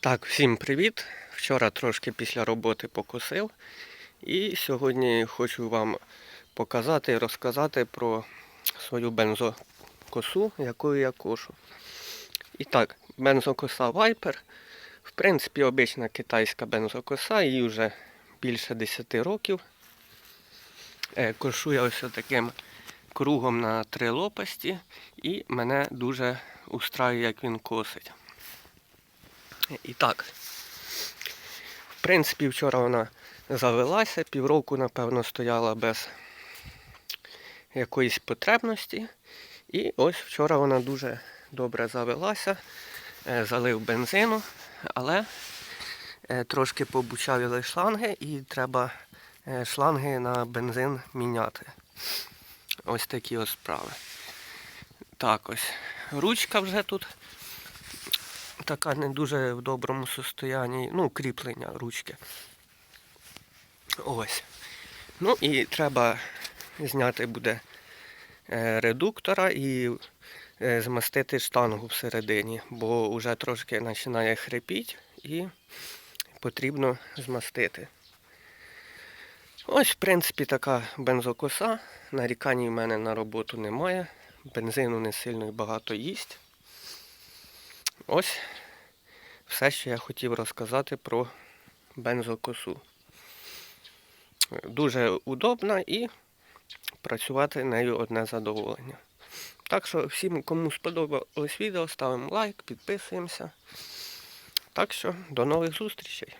Так, всім привіт. Вчора трошки після роботи покосив. І сьогодні хочу вам показати і розказати про свою бензокосу, якою я кошу. І так, бензокоса Viper. В принципі, обична китайська бензокоса, їй вже більше 10 років. Е, Кошу я ось таким кругом на три лопасті, і мене дуже устраює, як він косить. І так, в принципі, вчора вона завелася, півроку, напевно, стояла без якоїсь потребності. І ось вчора вона дуже добре завелася, е, залив бензину, але е, трошки побучавили шланги і треба е, шланги на бензин міняти. Ось такі ось справи. Так ось. Ручка вже тут така не дуже в доброму состоянні. Ну, кріплення ручки. Ось. Ну і треба зняти буде е, редуктора і е, змастити штангу всередині, бо вже трошки починає хрипіти і потрібно змастити. Ось, в принципі, така бензокоса. Нарікань в мене на роботу немає. Бензину не сильно і багато їсть. Ось все, що я хотів розказати про бензокосу. Дуже удобна і працювати нею одне задоволення. Так що всім, кому сподобалось відео, ставимо лайк, підписуємося. Так що до нових зустрічей.